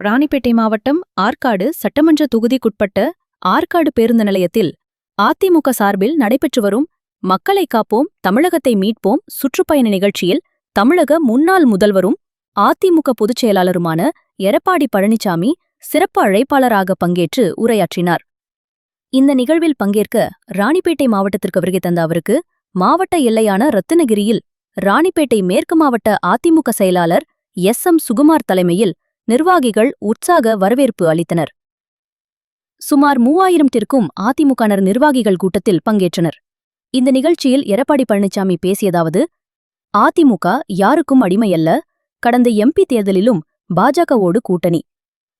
ராணிப்பேட்டை மாவட்டம் ஆற்காடு சட்டமன்ற தொகுதிக்குட்பட்ட ஆற்காடு பேருந்து நிலையத்தில் அதிமுக சார்பில் நடைபெற்று வரும் மக்களை காப்போம் தமிழகத்தை மீட்போம் சுற்றுப்பயண நிகழ்ச்சியில் தமிழக முன்னாள் முதல்வரும் அதிமுக பொதுச் செயலாளருமான எடப்பாடி பழனிசாமி சிறப்பு அழைப்பாளராக பங்கேற்று உரையாற்றினார். இந்த நிகழ்வில் பங்கேற்க ராணிப்பேட்டை மாவட்டத்திற்கு வருகை தந்த அவருக்கு மாவட்ட எல்லையான ரத்தினகிரியில் ராணிப்பேட்டை மேற்கு மாவட்ட அதிமுக செயலாளர் எஸ் எம் சுகுமார் தலைமையில் நிர்வாகிகள் உற்சாக வரவேற்பு அளித்தனர். சுமார் மூவாயிரம்த்திற்கும் அதிமுகனர் நிர்வாகிகள் கூட்டத்தில் பங்கேற்றனர். இந்த நிகழ்ச்சியில் எடப்பாடி பழனிசாமி பேசியதாவது அதிமுக யாருக்கும் அடிமையல்ல கடந்த எம்பி தேர்தலிலும் பாஜகவோடு கூட்டணி.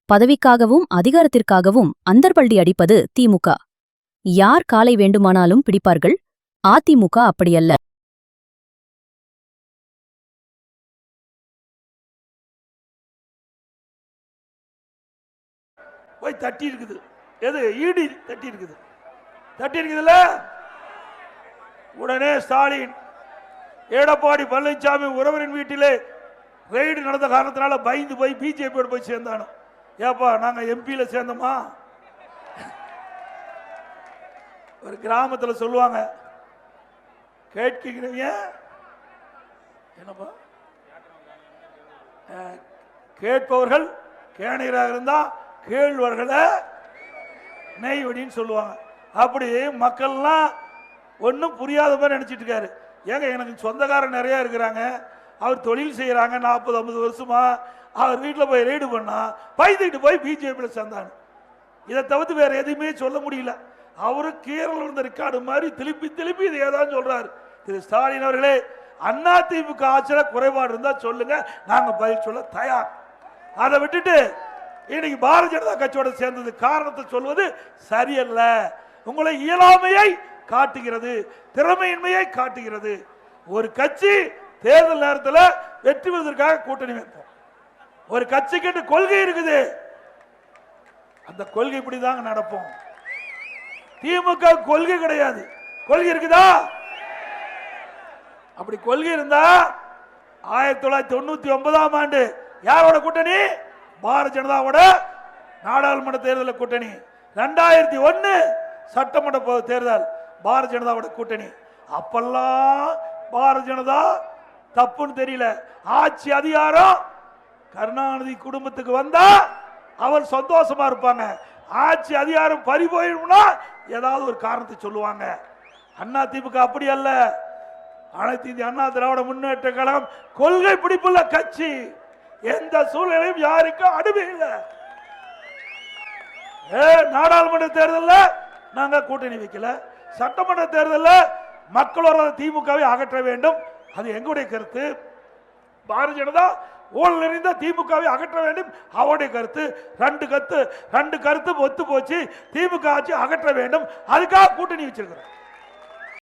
பதவிக்காகவும் அதிகாரத்திற்காகவும் அந்தர்பள்ளி அடிப்பது திமுக. யார் காலை வேண்டுமானாலும் பிடிப்பார்கள் அதிமுக அப்படியல்ல. போய் தட்டி இருக்குது. எது? ஈடி தட்டி இருக்குது. தட்டி இருக்குதுல்ல? உடனே ஸ்டாலின் எடப்பாடி பழனிசாமி உறவரின் வீட்டிலே ரெய்டு நடந்த காரணத்தினால பயந்து போய் பிஜேபியோடு போய் சேர்ந்தானோ? ஏப்பா நாங்கள் எம்பியில் சேர்ந்தோமா? ஒரு கிராமத்தில் சொல்லுவாங்க கேட்கிறீங்க? என்னப்பா? கேட்பவர்கள் கேணையராக இருந்தால் கேழ்வர்களை நெய்வடின்னு சொல்லுவாங்க. அப்படி மக்கள்லாம் ஒன்றும் புரியாத மாதிரி நினச்சிட்டு இருக்காரு. ஏங்க எனக்கு சொந்தக்காரன் நிறையா இருக்கிறாங்க. அவர் தொழில் செய்கிறாங்க நாற்பது ஐம்பது வருஷமா. அவர் வீட்டில் போய் ரெய்டு பண்ணால் பயந்துக்கிட்டு போய் பிஜேபியில் சேர்ந்தாங்க இதை தவிர்த்து வேறு எதுவுமே சொல்ல முடியல. அவரு கீரல் இருந்த ரெக்கார்டு மாதிரி திருப்பி திருப்பி இதை ஏதாவது சொல்கிறாரு திரு. ஸ்டாலின் அவர்களே அண்ணா திமுக ஆட்சியில் குறைபாடு இருந்தால் சொல்லுங்க. நாங்கள் பதில் சொல்ல தயார். அதை விட்டுட்டு இன்னைக்கு பாரதிய ஜனதா கட்சியோட சேர்ந்தது காரணத்தை சொல்வது சரியல்ல. உங்களை இயலாமையை காட்டுகிறது திறமையின்மையை காட்டுகிறது. ஒரு கட்சி தேர்தல் நேரத்தில் வெற்றி பெறுவதற்காக கூட்டணி வைப்போம். ஒரு கட்சிக்கு கொள்கை இருக்குது. அந்த கொள்கை இப்படிதாங்க நடப்போம். திமுக கொள்கை கிடையாது. கொள்கை இருக்குதா? அப்படி கொள்கை இருந்தா ஆயிரத்தி தொள்ளாயிரத்தி தொண்ணூத்தி ஒன்பதாம் ஆண்டு யாரோட கூட்டணி? பாரதிய ஜனதாவோட நாடாளுமன்ற தேர்தல் கூட்டணி. ரெண்டாயிரத்தி ஒன்று சட்டமன்ற தேர்தல் பாரதிய ஜனதாவோட கூட்டணி. அப்பெல்லாம் பாரதிய ஜனதா தப்புன்னு தெரியல. ஆட்சி அதிகாரம் கருணாநிதி குடும்பத்துக்கு வந்தா அவர் சந்தோஷமா இருப்பாங்க. ஆட்சி அதிகாரம் பறி போயிடும்னா ஏதாவது ஒரு காரணத்தை சொல்லுவாங்க. அண்ணா திமுக அப்படி அல்ல. அனைத்து இந்திய அண்ணா திராவிட முன்னேற்ற கழகம் கொள்கை பிடிப்புள்ள கட்சி. எந்த சூழ்நிலையும் யாருக்கும் அடிமை இல்லை. நாடாளுமன்ற தேர்தலில் நாங்க கூட்டணி வைக்கல. சட்டமன்ற தேர்தலில் மக்களோட திமுகவை அகற்ற வேண்டும். அது எங்களுடைய கருத்து. பாரதிய ஜனதா ஊழல் நிறைந்த திமுகவை அகற்ற வேண்டும். அவருடைய கருத்து. ரெண்டு கருத்து ரெண்டு கருத்து ஒத்து போச்சு. திமுக ஆட்சி அகற்ற வேண்டும். அதுக்காக கூட்டணி வச்சிருக்கிறோம்.